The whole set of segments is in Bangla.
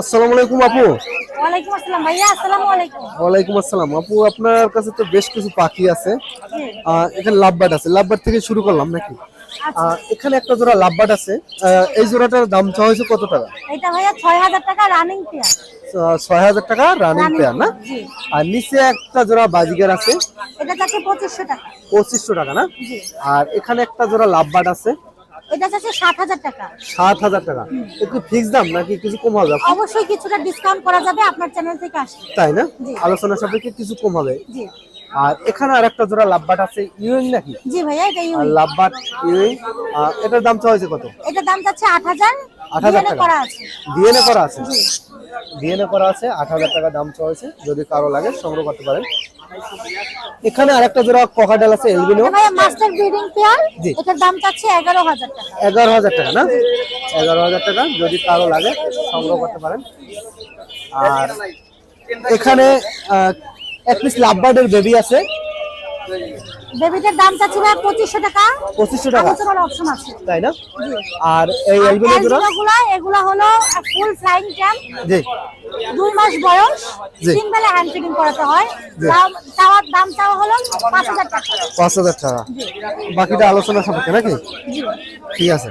আসসালামু আলাইকুম আপু। ওয়ালাইকুম আসসালাম। ভাইয়া আসসালামু আলাইকুম। ওয়ালাইকুম আসসালাম। আপু আপনার কাছে তো বেশ কিছু পাখি আছে। এখানে লাভবার্ড আছে। লাভবার্ড থেকে শুরু করলাম নাকি? এখানে একটা জোড়া লাভবার্ড আছে। এই জোড়াটার দাম চাওয়া হয়েছে কত টাকা? এটা ভাইয়া ছয় হাজার টাকা রানিং পেয়ার আহ, ছয় হাজার টাকা রানিং পেয়ার না? আর নিচে একটা জোড়া বাজিগার আছে। এটা টাকা। টাকা না? আর এখানে একটা জোড়া লাভবার্ড আছে। এটা আছে সাত হাজার টাকা। সাত হাজার টাকা। একটু ফিক্স দাম নাকি কিছু কম হবে? অবশ্যই কিছুটা ডিসকাউন্ট করা যাবে আপনার চ্যানেল থেকে আসলে তাই না? আলোচনা সাপেক্ষে কিছু কম হবে। জি। আর এখানে আর একটা জোড়া লাভবাট আছে ইউইং নাকি? জি ভাইয়া এটা ইউইং লাভবাট ইউইং এটার দাম চাওয়া হয়েছে কত? এটার দাম চাচ্ছে আট হাজার। 8,000 টাকা। করা আছে। ডিএনএ করা আছে। ডিএনএ করা আছে আট হাজার টাকা দাম হয়েছে যদি কারও লাগে সংগ্রহ করতে পারেন। এখানে আরেকটা জোড়া ককাডাল আছে এলবিনো মাস্টার ব্রিডিং পেয়ার এটার দাম চাচ্ছে এগারো হাজার টাকা। এগারো হাজার টাকা না? এগারো হাজার টাকা যদি কারও লাগে সংগ্রহ করতে পারেন। আর এখানে এক পিস লাভবার্ডের বেবি আছে। বেবিটার দাম চাচ্ছে ভাইয়া পঁচিশশো টাকা। পঁচিশশো টাকা। আলোচনার অপশন আছে। তাই না? আর এই এলবিনো অ্যালবিনোগুলা, এগুলা হলো ফুল ফ্লাইং ট্যাম্প জি। দুই মাস বয়স। তিন বেলা হ্যান্ড ফিডিং করাতে হয়। দাম চাওয়ার দাম চাওয়া হলো পাঁচ হাজার টাকা। পাঁচ হাজার টাকা। বাকিটা আলোচনা সাপেক্ষে নাকি? ঠিক আছে।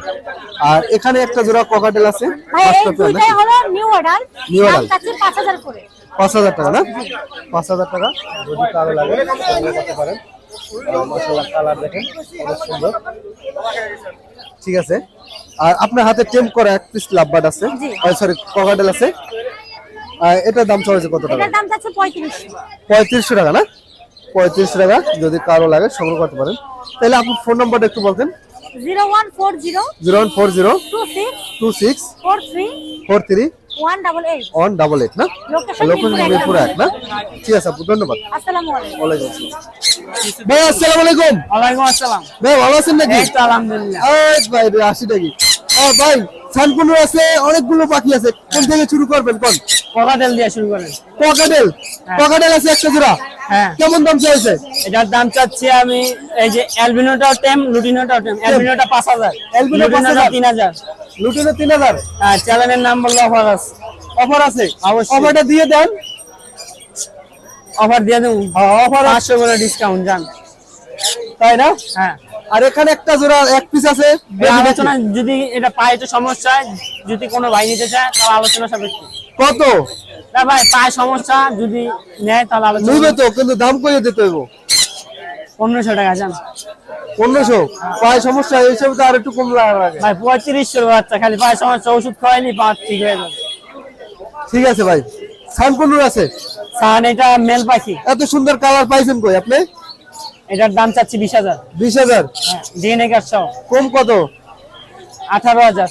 আর এখানে একটা জোড়া ককাটেল আছে। ভাই এই দুইটাই হলো নিউ অর্ডার দাম order। চাচ্ছি পাঁচ হাজার করে। পাঁচ হাজার টাকা না? পাঁচ হাজার টাকা। যদি কারও লাগে করতে পারেন। মশলা কালার দেখেন অনেক সুন্দর। ঠিক আছে। আর আপনার হাতে টেম করা এক পিস লাভবার্ড আছে। সরি ককাটেল আছে। আর এটার দাম চলেছে কত টাকা? দাম পঁয়ত্রিশশো টাকা না? পঁয়ত্রিশশো টাকা যদি কারও লাগে সংগ্রহ করতে পারেন। তাহলে আপনার ফোন নাম্বারটা একটু বলতেন। Zero one four zero zero one four zero two six two six four three four three one double eight one double eight না? লোকেশন লোকেশন মিরপুর এক। না? ঠিক আছে আপু ধন্যবাদ। আসসালামু আলাইকুম। আসসালাম। আলাইকুম। ওয়ালাইকুম আসসালাম। ভাই ভালো আছেন নাকি? আলহামদুলিল্লাহ। ভাই রে আসি নাকি? ও ভাই আছে অনেকগুলো পাখি আছে। কোন থেকে শুরু করবেন কোন? ককাটেল দিয়ে শুরু করেন। ককাটেল ককাটেল আছে একটা জোড়া। হ্যাঁ কেমন দাম চাইছে? এটার দাম চাচ্ছি আমি এই যে অ্যালবিনোটাও টেম লুটিনোটাও টেম। অ্যালবিনোটা পাঁচ হাজার অ্যালবিনো পাঁচ লুটিনোটা হাজার। তিন হাজার। লুটিনো তিন হাজার? হ্যাঁ চ্যানেলের নাম বললে অফার আছে। অফার আছে? অবশ্যই। অফারটা দিয়ে দেন। অফার দিয়ে দেবো। অফার পাঁচশো করে ডিসকাউন্ট জান। তাই না? হ্যাঁ। আর এখানে একটা জোড়া এক পিস আছে। আলোচনা যদি এটা পায়ে তো সমস্যা যদি কোনো ভাই নিতে চায় তাহলে আলোচনা সাপেক্ষে। কত? না ভাই পায়ে সমস্যা যদি নেয় তাহলে আলোচনা নিবে তো কিন্তু দাম কইয়ে দিতে হইব। পনেরোশো টাকা জান? পনেরোশো? পায় সমস্যা এই হিসাবে তো আর একটু কম লাগে ভাই পঁয়ত্রিশশো বাচ্চা খালি পায়ে সমস্যা ওষুধ খাওয়াইনি পা ঠিক হয়ে যাবে ঠিক আছে ভাই। সান সানকুনুর আছে? সান এটা মেল পাখি। এত সুন্দর কালার পাইছেন কই আপনি? এটার দাম চাচ্ছি বিশ হাজার। বিশ হাজার? ডিএনএ কার্ড সহ। কম কত? আঠারো হাজার।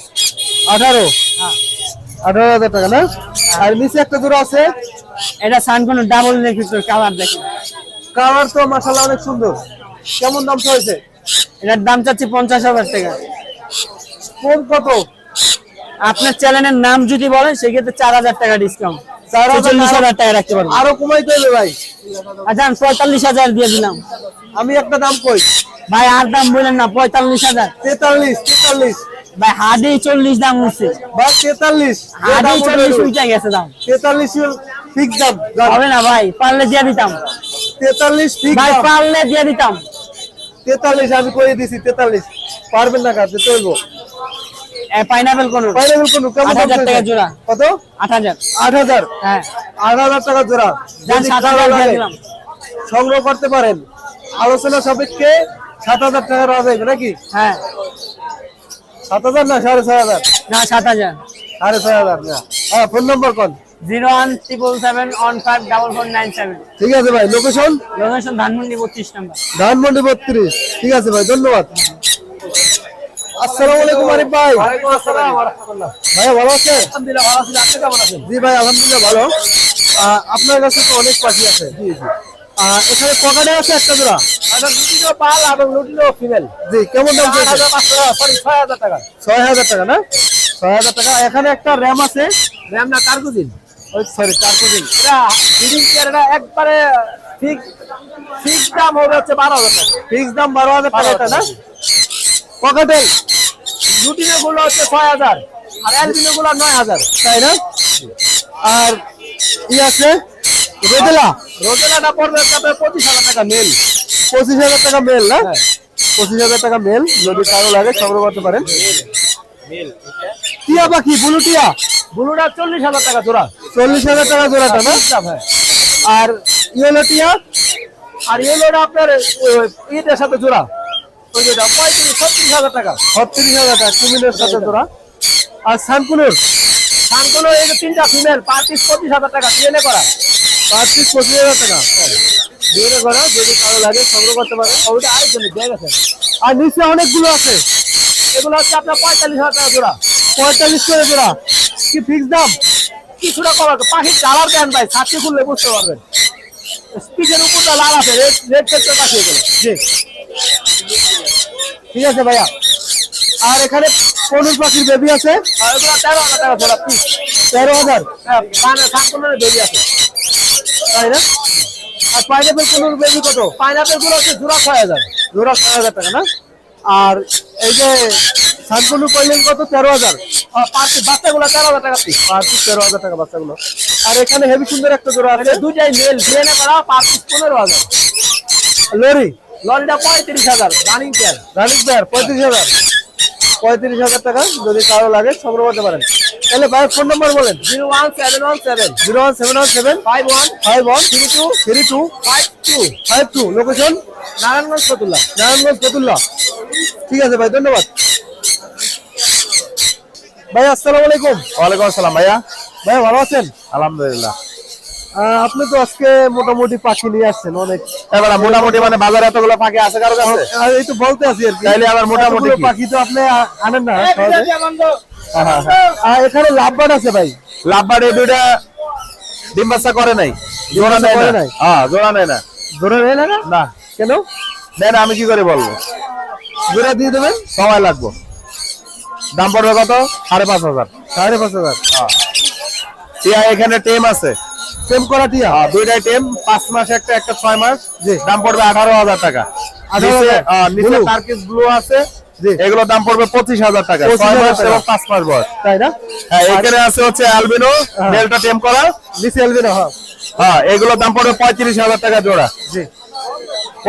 আঠারো? হ্যাঁ। আঠারো হাজার টাকা না? আর নিচে একটা জোড়া আছে। এটা সান কোনো ডাবল ভিতর কালার দেখেন। কালার তো অনেক সুন্দর। কেমন দাম হয়েছে এটার দাম চাচ্ছি পঞ্চাশ হাজার টাকা। কম কত? আপনার চ্যানেলের নাম যদি বলেন সেক্ষেত্রে চার হাজার টাকা ডিসকাউন্ট চার হাজার চল্লিশ টাকা। হাজার টাকা রাখতে পারব। আরও কমাইতে হবে ভাই। আচ্ছা পঁয়তাল্লিশ হাজার দিয়ে দিলাম। আমি একটা দাম কই? ভাই আর দাম বললেন না পঁয়তাল্লিশ হাজার। তেতাল্লিশ তেতাল্লিশ। ভাই হাডি চল্লিশ দাম উঠছে। বা তেতাল্লিশ। হাডি চল্লিশ উঠে গেছে দাম। তেতাল্লিশ ফিক্স দাম হবে না ভাই পারলে দিয়ে দিতাম। তেতাল্লিশ ফিক্স ভাই পারলে দিয়ে দিতাম। তেতাল্লিশ আমি করে দিছি তেতাল্লিশ? পারবেন না কাটতে চলবো পাইনাপেল কোন? পাইনাপেল কোন কেমন হাজার টাকা জোড়া। কত? আট হাজার। আট হাজার? হ্যাঁ। আট হাজার টাকা জোড়া। সংগ্রহ করতে পারেন। আলোচনা সাপেক্ষে সাত হাজার টাকা রাখা যাবে নাকি? হ্যাঁ। সাত হাজার না সাড়ে ছয় হাজার? না সাত হাজার। সাড়ে ছয় হাজার না। হ্যাঁ ফোন নম্বর কোন? Zero one triple seven one five double four nine seven. ঠিক আছে ভাই লোকেশন লোকেশন ধানমন্ডি বত্রিশ নাম্বার। ধানমন্ডি বত্রিশ। ঠিক আছে ভাই ধন্যবাদ। আসসালামু আলাইকুম আরিফ ভাই। ভাই ভালো আছেন? জি ভাই আলহামদুলিল্লাহ ভালো। আহ, আপনার কাছে তো অনেক পাখি আছে। জি জি। এখানে পকেটে আছে একটা জোড়া। লুটিনো পাল এবং লুটিনো ফিমেল জি কেমন দাম চাইছেন? সরি ছয় হাজার টাকা। ছয় হাজার টাকা না? ছয় হাজার টাকা। এখানে একটা র্যাম আছে। র্যাম না কার্গুজিন ওই সরি চারকোদিন এটা কেয়ার একবারে ঠিক ঠিক দাম হবে হচ্ছে বারো হাজার টাকা। ফিক্স দাম বারো হাজার টাকা এটা না? পকেটেল লুটিনো গুলো হচ্ছে ছয় হাজার। আর অ্যালবিনো গুলো নয় হাজার। তাই না? আর ই আছে? রোদেলা রোজেলাটা পড়বে আপনার পঁচিশ হাজার টাকা মেল পঁচিশ হাজার টাকা মেল না? পঁচিশ হাজার টাকা মেল যদি কারও লাগে সংগ্রহ করতে পারেন। টিয়া পাখি বুলু টিয়া? ব্লুটা চল্লিশ হাজার টাকা জোড়া। চল্লিশ হাজার টাকা জোড়াটা না? হ্যাঁ। আর ইয়েলো টিয়া? আর ইয়েলোটা আপনার ওই ইটের সাথে জোড়া। ওই যেটা পঁয়ত্রিশ ছত্রিশ হাজার টাকা। ছত্রিশ হাজার টাকা কুমিলের সাথে জোড়া। আর সানকুনুর? ধানগুলো এই তিনটা ফিমেল পার পিস পঁচিশ হাজার টাকা ডিএনএ করা। পাঁচ পিস পঁচিশ হাজার টাকা দিয়ে করা যদি কারও লাগে সংগ্রহ করতে পারেন ওইটা আরেকজন দিয়ে গেছে। আর নিচে অনেকগুলো আছে। এগুলো হচ্ছে আপনার পঁয়তাল্লিশ হাজার টাকা জোড়া। পঁয়তাল্লিশ করে জোড়া। কি ফিক্স দাম? কিছুটা কম আছে। পাখির কালার দেন ভাই? ছাত্রী খুললে বুঝতে পারবেন। স্পিচের উপরটা লাল আছে। রেড রেড সেক্টর পাখি এগুলো। জি। ঠিক আছে ভাইয়া। আর এখানে পনুর পাখির বেবি আছে। আর এগুলো তেরো হাজার টাকা জোড়া পিস তেরো হাজার? হ্যাঁ বেবি আছে। তাই না আর পাইনাপেল পনুর বেবি কত? পাইনাপেলগুলো হচ্ছে জোড়া ছয় হাজার। জোড়া ছয় হাজার টাকা, না? আর এই যে সানপনুর পাইলেন কত? তেরো হাজার। পার বাচ্চাগুলো তেরো হাজার টাকা পিস পিস তেরো হাজার টাকা বাচ্চাগুলো। আর এখানে হেভি সুন্দর একটা জোড়া আছে। দুইটাই মেল। ডিএনএ করা পার পনেরো হাজার। লরি? লরিটা পঁয়ত্রিশ হাজার। Running pair. রানিক পেয়ার, পঁয়ত্রিশ হাজার। পঁয়ত্রিশ হাজার টাকা যদি কারও লাগে সংগ্রহ করতে পারেন। তাহলে ভাইয়ের ফোন নম্বর বলেন। Zero one seven one seven. Zero one seven one seven. Five one five one three two three two five two. Five two. Location? Narayanganj Fatullah. Narayanganj Fatullah. ঠিক আছে ভাই ধন্যবাদ। ভাই আসসালামু আলাইকুম। ওয়ালাইকুম আসসালাম ভাইয়া। ভাই ভালো আছেন? আলহামদুলিল্লাহ। আপনি তো আজকে মোটামুটি পাখি নিয়ে আসছেন অনেক। এবার মোটামুটি মানে বাজারে এতগুলো পাখি আছে কারও কাছে? এই তো বলতে আছি আর কি। তাইলে আবার মোটামুটি পাখি তো আপনি আনেন না সহজে। আর এখানে লাভবান আছে ভাই। লাভবার এই দুইটা ডিম বাচ্চা করে নাই। জোড়া নেয় করে না। নাই? হ্যাঁ জোড়া নেয় না। ধরে নেয় না না? কেন? নেয় না আমি কি করে বলব? জোড়া দিয়ে দেবেন? সময় লাগবো। দাম পড়বে কত? সাড়ে পাঁচ হাজার। সাড়ে পাঁচ হাজার। এখানে টেম আছে। সেম করা টিয়া হ্যাঁ, দুইটাই টেম পাঁচ মাস একটা একটা ছয় মাস। জি। দাম পড়বে আঠারো হাজার টাকা। নিচে নিচে টার্কিস ব্লু আছে। এগুলো দাম পড়বে পঁচিশ হাজার টাকা। ছয় মাস এবং পাঁচ মাস বয়স। তাই না? হ্যাঁ এখানে আছে হচ্ছে অ্যালবিনো হ্যাঁ। টেম করা। নিচে এলবি হ্যাঁ। হ্যাঁ এগুলোর দাম পড়বে পঁয়ত্রিশ হাজার টাকা জোড়া। জি।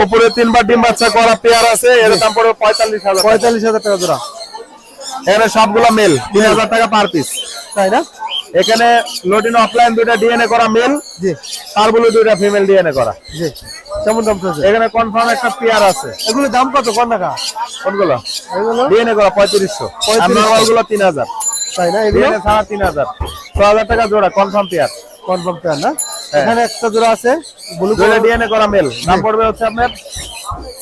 উপরে তিনবার ডিম বাচ্চা করা পেয়ার আছে। এর দাম পড়বে পঁয়তাল্লিশ হাজার টাকা। পঁয়তাল্লিশ হাজার টাকা জোড়া। এখানে সবগুলো মেল তিন হাজার টাকা পার পিস তাই না? এখানে লোডিন অফলাইন দুইটা ডিএনএ করা মেল জি। তার বলে দুইটা ফিমেল ডিএনএ করা। জি। কেমন দাম চলছে? এখানে কনফার্ম একটা পেয়ার আছে। এগুলো দাম কত? কোন টাকা? কোনগুলো? এগুলো? ডিএনএ করা পঁয়ত্রিশশো। 3500 নর্মালগুলো তিন হাজার। তাই না? এগুলো? ডিএনএ ছাড়া তিন হাজার। ছ হাজার টাকা জোড়া কনফার্ম পেয়ার কনফার্ম পেয়ার না? হ্যাঁ। এখানে একটা জোড়া আছে ব্লু কালার ডিএনএ করা মেল দাম পড়বে হচ্ছে আপনার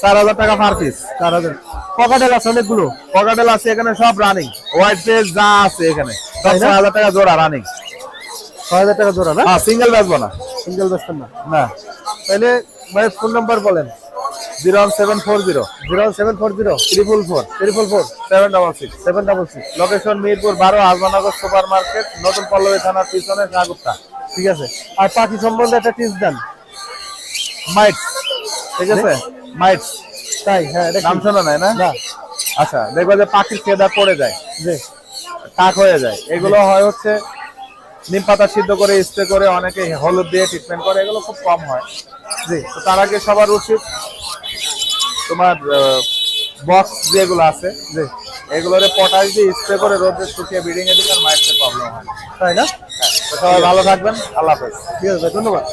চার হাজার টাকা পার পিস চার হাজার। পকাটেল আছে অনেকগুলো। পকাটেল আছে এখানে সব রানিং হোয়াইট যা আছে এখানে সব ছয় হাজার টাকা জোড়া রানিং ছয় হাজার টাকা জোড়া না? হ্যাঁ সিঙ্গেল বেচবো না। সিঙ্গেল না? না। তাহলে ভাই ফোন নাম্বার বলেন। Zero one seven four zero zero seven four zero triple four triple four seven double six seven double six location Mirpur বারো আজমানগর সুপার মার্কেট নতুন পল্লবী থানার পিছনে ঠিক আছে। আর পাখি সম্বন্ধে একটা টিপস দেন। মাইট ঠিক আছে? মাইট তাই? হ্যাঁ নাম শোনা নাই না? না। আচ্ছা দেখবে যে পাখির ফেদা পড়ে যায়। জি। টাক হয়ে যায়। এগুলো হয় হচ্ছে নিম পাতা সিদ্ধ করে স্প্রে করে অনেকে হলুদ দিয়ে ট্রিটমেন্ট করে এগুলো খুব কম হয়। জি। তো তার আগে সবার উচিত তোমার বক্স যেগুলো আছে জি। এগুলোরে পটাশ দিয়ে স্প্রে করে রোদে শুকিয়ে ব্রিডিং এ দিলে আর প্রবলেম হয়। তাই না? তো সবাই ভালো থাকবেন আল্লাহ হাফেজ। ঠিক আছে ধন্যবাদ।